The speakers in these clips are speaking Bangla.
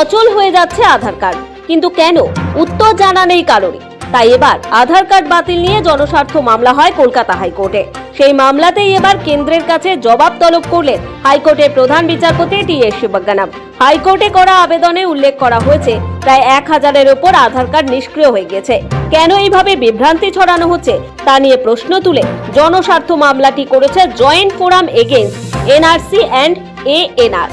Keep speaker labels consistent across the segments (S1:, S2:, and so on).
S1: অচল হয়ে যাচ্ছে আধার কার্ড। কিন্তু কেন? উত্তর জানা নেই কারোরই। তাই এবার আধার কার্ড বাতিল নিয়ে জনস্বার্থ মামলা হয় কলকাতা হাইকোর্টে। সেই মামলাতেই এবার কেন্দ্রের কাছে জবাব তলব করলেন হাইকোর্টের প্রধান বিচারপতি টি এস শিবজ্ঞানাম। হাইকোর্টে করা আবেদনে উল্লেখ করা হয়েছে, প্রায় এক হাজারের ওপর আধার কার্ড নিষ্ক্রিয় হয়ে গেছে। কেন এইভাবে বিভ্রান্তি ছড়ানো হচ্ছে, তা নিয়ে প্রশ্ন তুলে জনস্বার্থ মামলাটি করেছে joint forum against NRC and ANR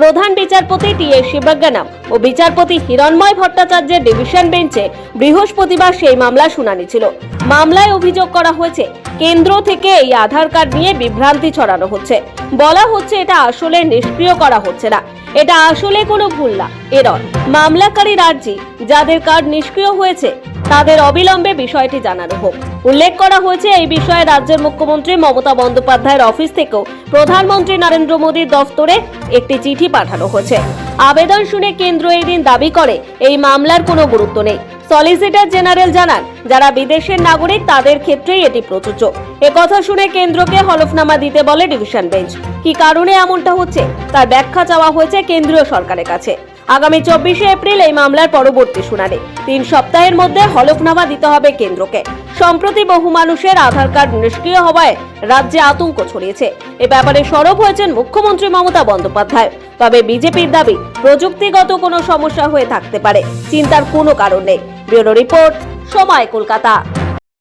S1: প্রধান বিচারপতি টি এস শিবজ্ঞানাম ও বিচারপতি হিরণময় ভট্টাচার্যের ডিভিশন বেঞ্চে বৃহস্পতিবার সেই মামলা শুনানি ছিল। মামলায় অভিযোগ করা হয়েছে, কেন্দ্র থেকে এই আধার কার্ড নিয়ে বিভ্রান্তি ছড়ানো হচ্ছে। বলা হচ্ছে এটা আসলে নিষ্ক্রিয় করা হচ্ছে না। এটা আসলে কোনো ভুল না, এরর। মামলাকারী রাজ্যে যাদের কার্ড নিষ্ক্রিয় হয়েছে তাদের অবিলম্বে বিষয়টি জানানো হোক। উল্লেখ করা হয়েছে, এই বিষয়ে রাজ্যের মুখ্যমন্ত্রী মমতা বন্দ্যোপাধ্যায়ের অফিস থেকেও প্রধানমন্ত্রী নরেন্দ্র মোদীর দফতরে একটি চিঠি পাঠানো হয়েছে। আবেদন শুনে কেন্দ্র এদিন দাবি করে, এই মামলার কোনো গুরুত্ব নেই। সলিসিটর জেনারেল জানান, যারা বিদেশের নাগরিক, তাদের ক্ষেত্রেই এটি প্রযোজ্য। কথা শুনে কেন্দ্রকে হলফনামা দিতে বলে ডিভিশন বেঞ্চ। কি কারণে এমনটা হচ্ছে, তার ব্যাখ্যা চাওয়া হয়েছে কেন্দ্রীয় সরকারের কাছে। আগামী চব্বিশে এপ্রিল এই মামলার পরবর্তী শুনানি। তিন সপ্তাহের মধ্যে হলফনামা দিতে হবে কেন্দ্রকে। সম্প্রতি বহু মানুষের আধার কার্ড নিষ্ক্রিয় হওয়ায় রাজ্যে আতঙ্ক ছড়িয়েছে। এ ব্যাপারে সরব হয়েছেন মুখ্যমন্ত্রী মমতা বন্দ্যোপাধ্যায়। তবে বিজেপির দাবি, প্রযুক্তিগত কোনো সমস্যা হয়ে থাকতে পারে। চিন্তার কোনো কারণ নেই। ব্যুরো রিপোর্ট, সময় কলকাতা।